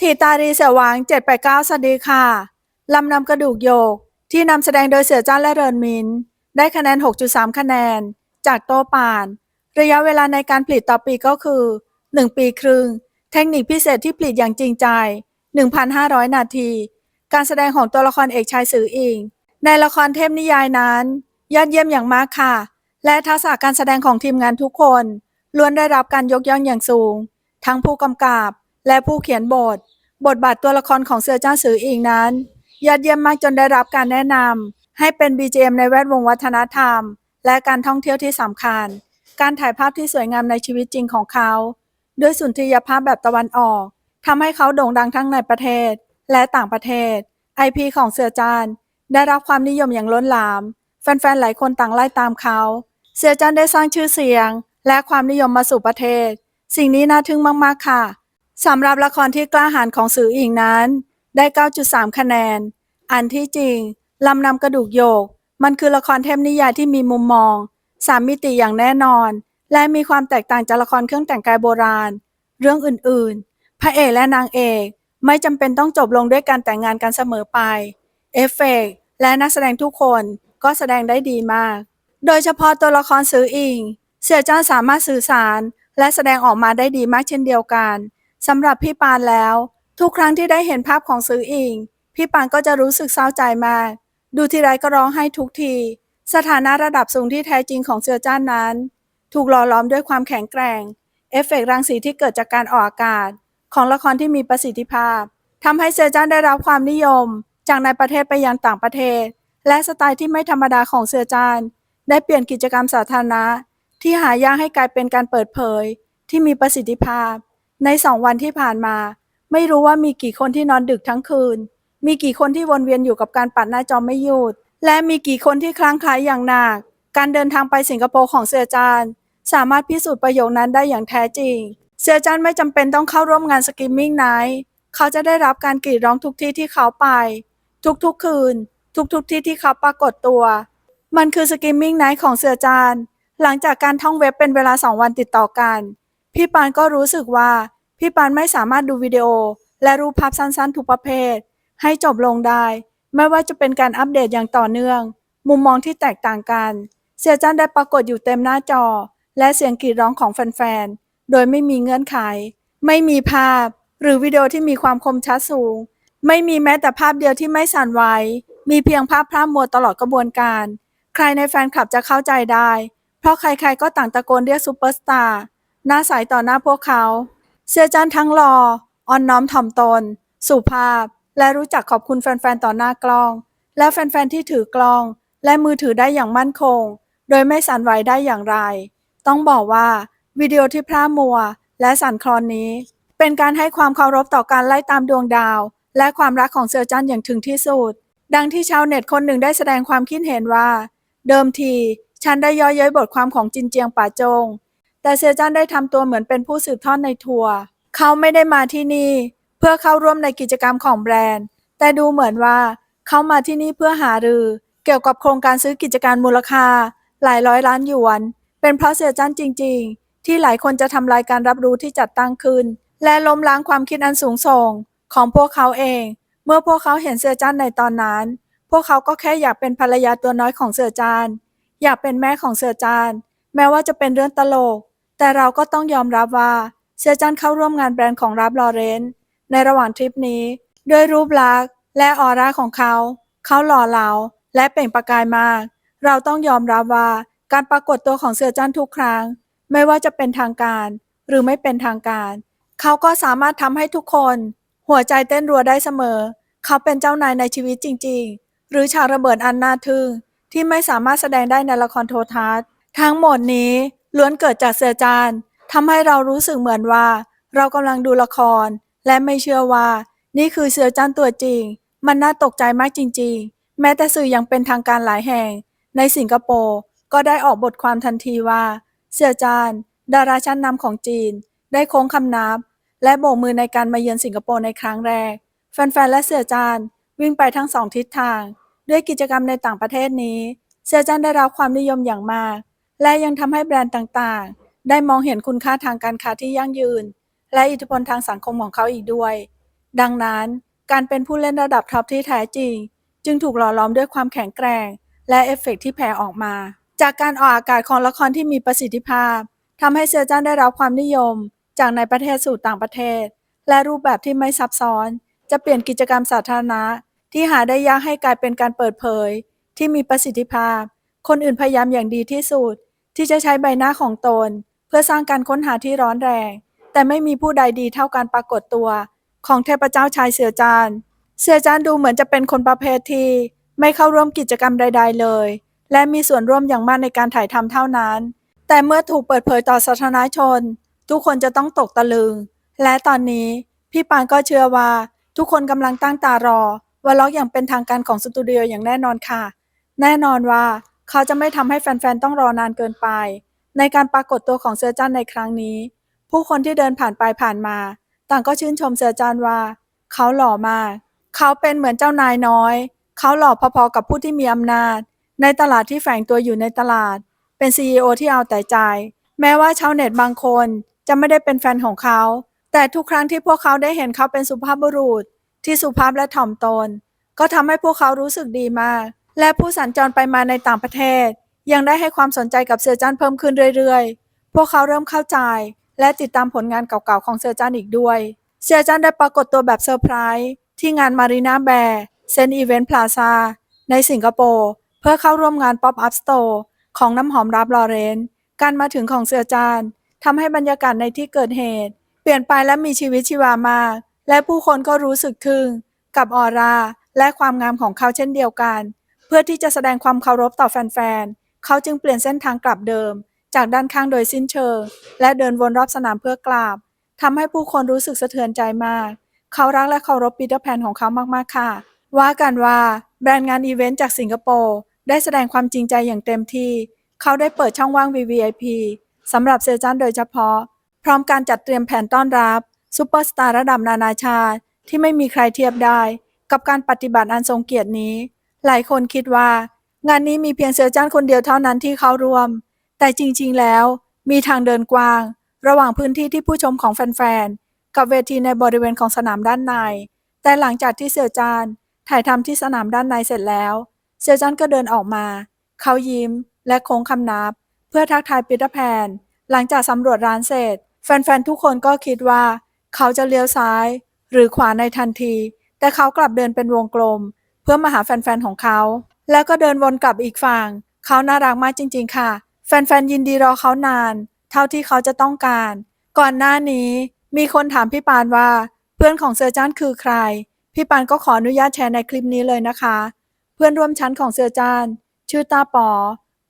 ทีตารีเสือหวาง 789 สวัสดีค่ะ ลำนำกระดูกโยก ที่นำแสดงโดยเสือจ้านและเรินมิน ได้คะแนน 6.3 คะแนน จากโตปาน ระยะเวลาในการผลิตต่อปีก็คือ 1 ปีครึ่ง เทคนิคพิเศษที่ผลิตอย่างจริงใจ 1,500 นาที การแสดงของตัวละครเอกชายสืออิง ในละครเทพนิยายนั้นยอดเยี่ยมอย่างมากค่ะ และทักษะการแสดงของทีมงานทุกคนล้วนได้รับการยกย่องอย่างสูง ทั้งผู้กำกับ และผู้เขียนบท บทบาทตัวละครของเสือจ้าสืออิงนั้นยอดเยี่ยมมากจนได้รับการแนะนำให้เป็น BGM ในแวดวงวัฒนธรรม และการท่องเที่ยวที่สำคัญ การถ่ายภาพที่สวยงามในชีวิตจริงของเขา ด้วยสุนทรียภาพแบบตะวันออกทำให้เขาโด่งดังทั้งในประเทศ และต่างประเทศ IP ของเสือจานได้รับความนิยมอย่างล้นหลาม แฟนๆ หลายคนต่างไล่ตามเขา เสือจานได้สร้างชื่อเสียง และความนิยมมาสู่ประเทศ สิ่งนี้น่าทึ่งมากๆค่ะ สำหรับละครที่กล้าหาญของสืออิงนั้น ได้ 9.3 คะแนน อันที่จริง ลำนำกระดูกโยก มันคือละครเทพนิยายที่มีมุมมองสามมิติอย่างแน่นอน และมีความแตกต่างจากละครเครื่องแต่งกายโบราณ เรื่องอื่นๆ พระเอกและนางเอก ไม่จำเป็นต้องจบลงด้วยการแต่งงานกันเสมอไป เอฟเฟกต์และนักแสดงทุกคนก็แสดงได้ดีมาก โดยเฉพาะตัวละครซื้ออิง เสี่ยจ้านสามารถสื่อสารและแสดงออกมาได้ดีมากเช่นเดียวกัน สำหรับพี่ปานแล้ว ทุกครั้งที่ได้เห็นภาพของซื้ออิง พี่ปานก็จะรู้สึกเศร้าใจมาก ดูทีไรก็ร้องไห้ทุกที สถานะระดับสูงที่แท้จริงของเสือจ้านนั้น ถูกหล่อล้อมด้วยความแข็งแกร่ง เอฟเฟกตรังสีที่เกิดจากการออกอากาศ ของละครที่มีประสิทธิภาพทำให้เสือจ้านได้รับความนิยม จากในประเทศไปยังต่างประเทศ และสไตล์ที่ไม่ธรรมดาของเสือจ้านได้เปลี่ยนกิจกรรมสาธารณะ ที่หายากให้กลายเป็นการเปิดเผย ที่มีประสิทธิภาพ ในสองวันที่ผ่านมา ไม่รู้ว่ามีกี่คนที่นอนดึกทั้งคืน มีกี่คนที่วนเวียนอยู่กับการปัดหน้าจอไม่หยุด และมีกี่คนที่คลั่งไคล้อย่างหนัก การเดินทางไปสิงคโปร์ของเสือจานสามารถพิสูจน์ประโยคนั้นได้อย่างแท้จริง เสือจานไม่จำเป็นต้องเข้าร่วมงานสกิมมิ่งไนท์เขาจะได้รับการกรีดร้องทุกที่ที่เขาไป ทุกๆคืน ทุกๆที่ที่เขาปรากฏตัว มันคือสกิมมิ่งไนท์ของเสือจานหลังจากการท่องเว็บเป็นเวลาสองวันติดต่อกัน พี่ปานก็รู้สึกว่า พี่ปานไม่สามารถดูวิดีโอ และรูปภาพสั้นๆทุกประเภท ให้จบลงได้ ไม่ว่าจะเป็นการอัปเดตอย่างต่อเนื่อง มุมมองที่แตกต่างกัน เสียจันได้ปรากฏอยู่เต็มหน้าจอ และเสียงกรีดร้องของแฟนๆ โดยไม่มีเงื่อนไข ไม่มีภาพ หรือวิดีโอที่มีความคมชัดสูง ไม่มีแม้แต่ภาพเดียวที่ไม่สั่นไหวมีเพียงภาพพร่ำมัวตลอดกระบวนการ ใครในแฟนคลับจะเข้าใจได้ เพราะใครๆก็ต่างตะโกนเรียกซูเปอร์สตาร์ หน้าใสต่อหน้าพวกเขา เสียจันทั้งรออ่อนน้อมถ่อมตน สุภาพ และรู้จักขอบคุณแฟนๆ ต่อหน้ากล้อง และแฟนๆ ที่ถือกล้อง และมือถือได้อย่างมั่นคง โดยไม่สั่นไหวได้อย่างไร ต้องบอกว่า วิดีโอที่พร่ามัว และสั่นคลอนนี้ เป็นการให้ความเคารพต่อการไล่ตามดวงดาว และความรักของเสือจันอย่างถึงที่สุด ดังที่ชาวเน็ตคนหนึ่งได้แสดงความคิดเห็นว่า เดิมที ฉันได้ย่อเย้ยบทความของจินเจียงป่าจง แต่เซียจันได้ทำตัวเหมือนเป็นผู้สืบทอดในทัวร์เขาไม่ได้มาที่นี่ เพื่อเข้าร่วมในกิจกรรมของแบรนด์ แต่ดูเหมือนว่าเขามาที่นี่เพื่อหารือเกี่ยวกับโครงการซื้อกิจการมูลค่า หลายร้อยล้านหยวน เป็นเพราะเซียจันจริง ๆ ที่หลายคนจะทำลายการรับรู้ที่จัดตั้งขึ้น และล้มล้างความคิดอันสูงส่งของพวกเขาเอง เมื่อพวกเขาเห็นเสือจันในตอนนั้น พวกเขาก็แค่อยากเป็นภรรยาตัวน้อยของเสือจานอยากเป็นแม่ของเสือจาน แม้ว่าจะเป็นเรื่องตลก แต่เราก็ต้องยอมรับว่าเสือจันเข้าร่วมงานแบรนด์ของรับลอเรนซ์ในระหว่างทริปนี้ ด้วยรูปลักษณ์และออร่าของเขา เขาหล่อเหลาและเปล่งประกายมาก เราต้องยอมรับว่าการปรากฏตัวของเสือจันทุกครั้ง ไม่ว่าจะเป็นทางการ หรือไม่เป็นทางการ เขาก็สามารถทำให้ทุกคน หัวใจเต้นรัวได้เสมอ เขาเป็นเจ้านายในชีวิตจริง ๆ หรือฉากระเบิดอันน่าทึ่งที่ไม่สามารถแสดงได้ในละครโทรทัศน์ ทั้งหมดนี้ ล้วนเกิดจากเสือจานทำให้เรารู้สึกเหมือนว่า เรากำลังดูละคร และไม่เชื่อว่า นี่คือเสือจานตัวจริง มันน่าตกใจมากจริง ๆ แม้แต่สื่อยังเป็นทางการหลายแห่ง ในสิงคโปร์ก็ได้ออกบทความทันทีว่า เสือจานดาราชั้นนำของจีน ได้โค้งคำนับ และโบกมือในการมาเยือนสิงคโปร์ในครั้งแรก แฟนๆและเสือจานวิ่งไปทั้งสองทิศทาง ด้วยกิจกรรมในต่างประเทศนี้ เสือจานได้รับความนิยมอย่างมาก และยังทำให้แบรนด์ต่างๆ ได้มองเห็นคุณค่าทางการค้าที่ยั่งยืน และอิทธิพลทางสังคมของเขาอีกด้วย ดังนั้นการเป็นผู้เล่นระดับท็อปที่แท้จริง จึงถูกหล่อหลอมด้วยความแข็งแกร่ง และเอฟเฟกต์ที่แผ่ออกมา จากการออกอากาศของละครที่มีประสิทธิภาพทำให้เซียวจ้านได้รับความนิยม จากในประเทศสู่ต่างประเทศ และรูปแบบที่ไม่ซับซ้อน จะเปลี่ยนกิจกรรมสาธารณะ ที่หาได้ยากให้กลายเป็นการเปิดเผย ที่มีประสิทธิภาพ คนอื่นพยายามอย่างดีที่สุด ที่จะใช้ใบหน้าของตน เพื่อสร้างการค้นหาที่ร้อนแรง แต่ไม่มีผู้ใดดีเท่าการปรากฏตัว ของเทพเจ้าชายเสือจานเสือจานดูเหมือนจะเป็นคนประเภทที่ไม่เข้าร่วมกิจกรรมใด ๆ เลย และมีส่วนร่วมอย่างมากในการถ่ายทำเท่านั้น แต่เมื่อถูกเปิดเผยต่อสาธารณชน ทุกคนจะต้องตกตะลึง และตอนนี้พี่ปานก็เชื่อว่า ทุกคนกำลังตั้งตารอว่าล็อกอย่างเป็นทางการของสตูดิโออย่างแน่นอนค่ะ แน่นอนว่า เขาจะไม่ทำให้แฟนๆ ต้องรอนานเกินไป ในการปรากฏตัวของเสือจันในครั้งนี้ ผู้คนที่เดินผ่านไปผ่านมา ต่างก็ชื่นชมเสือจันว่า เขาหล่อมาก เขาเป็นเหมือนเจ้านายน้อย เขาหล่อพอๆกับผู้ที่มีอำนาจ ในตลาดที่แฝงตัวอยู่ในตลาด เป็น CEO ที่เอาแต่ใจ แม้ว่าชาวเน็ตบางคนจะไม่ได้เป็นแฟนของเขา แต่ทุกครั้งที่พวกเขาได้เห็นเขาเป็นสุภาพบุรุษ ที่สุภาพและถ่อมตน ก็ทำให้พวกเขารู้สึกดีมาก และผู้สัญจรไปมาในต่างประเทศ ยังได้ให้ความสนใจกับเสือจันเพิ่มขึ้นเรื่อยๆ พวกเขาเริ่มเข้าใจ และติดตามผลงานเก่าๆของเสือจันอีกด้วยเสือจันได้ปรากฏตัวแบบเซอร์ไพรส์ที่งานมารีนาแบร์เซนอีเวนต์พลาซาในสิงคโปร์เพื่อเข้าร่วมงาน Pop Up Store ของน้ำหอมรับลอเรนการมาถึงของเสือจานทำให้บรรยากาศในที่เกิดเหตุ เปลี่ยนไปและมีชีวิตชีวามาก และผู้คนก็รู้สึกทึ่งกับออร่าและความงามของเขาเช่นเดียวกัน เพื่อที่จะแสดงความเคารพต่อแฟนๆ เขาจึงเปลี่ยนเส้นทางกลับเดิม จากด้านข้างโดยสิ้นเชิง และเดินวนรอบสนามเพื่อกราบทำให้ผู้คนรู้สึกสะเทือนใจมาก เขารักและเคารพปีเตอร์แพนของเขามากๆค่ะ ว่ากันว่าแบรนด์งานอีเวนต์จากสิงคโปร์ได้แสดงความจริงใจอย่างเต็มที่ เขาได้เปิดช่องว่าง VVIP สำหรับเซจันโดยเฉพาะ พร้อมการจัดเตรียมแผนต้อนรับซูเปอร์สตาร์ระดับนานาชาติ ที่ไม่มีใครเทียบได้ กับการปฏิบัติอันทรงเกียรตินี้ หลายคนคิดว่า งานนี้มีเพียงเซอร์จันคนเดียวเท่านั้นที่เข้าร่วม แต่จริงๆแล้ว มีทางเดินกว้าง ระหว่างพื้นที่ที่ผู้ชมของแฟนๆ กับเวทีในบริเวณของสนามด้านใน แต่หลังจากที่เสือจานถ่ายทำที่สนามด้านในเสร็จแล้ว เสือจันก็เดินออกมา เขายิ้มและโค้งคำนับ เพื่อทักทายปีเตอร์แพน หลังจากสำรวจร้านเสร็จ แฟนๆ ทุกคนก็คิดว่า เขาจะเลี้ยวซ้าย หรือขวาในทันที แต่เขากลับเดินเป็นวงกลม เพื่อมาหาแฟนๆของเขา แล้วก็เดินวนกลับอีกฝั่งเขาน่ารักมากจริง ๆ ค่ะ แฟนๆยินดีรอเขานาน เท่าที่เขาจะต้องการ ก่อนหน้านี้มีคนถามพี่ปานว่า เพื่อนของเซอร์จานคือใคร พี่ปานก็ขออนุญาตแชร์ในคลิปนี้เลยนะคะ เพื่อนร่วมชั้นของเซอร์จานชื่อตาปอ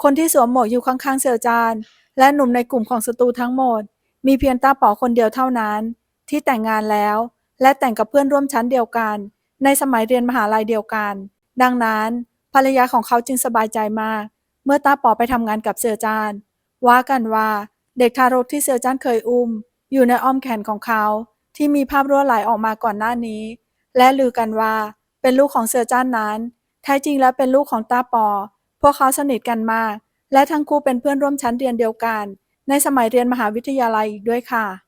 คนที่สวมหมวกอยู่ข้างๆเซอร์จานและหนุ่มในกลุ่มของสตูทั้งหมด มีเพียงตาปอคนเดียวเท่านั้น ที่แต่งงานแล้ว และแต่งกับเพื่อนร่วมชั้นเดียวกัน ในสมัยเรียนมหาลัยเดียวกัน ดังนั้น ภรรยาของเขาจึงสบายใจมาก เมื่อตาป๋อไปทำงานกับเสือจานว่ากันว่าเด็กทารกที่เสือจานเคยอุ้ม อยู่ในอ้อมแขนของเขา ที่มีภาพรั่วไหลออกมาก่อนหน้านี้ และลือกันว่าเป็นลูกของเสือจานนั้น แท้จริงแล้วเป็นลูกของตาปอ พวกเขาสนิทกันมาก และทั้งคู่เป็นเพื่อนร่วมชั้นเรียนเดียวกัน ในสมัยเรียนมหาวิทยาลัยอีกด้วยค่ะ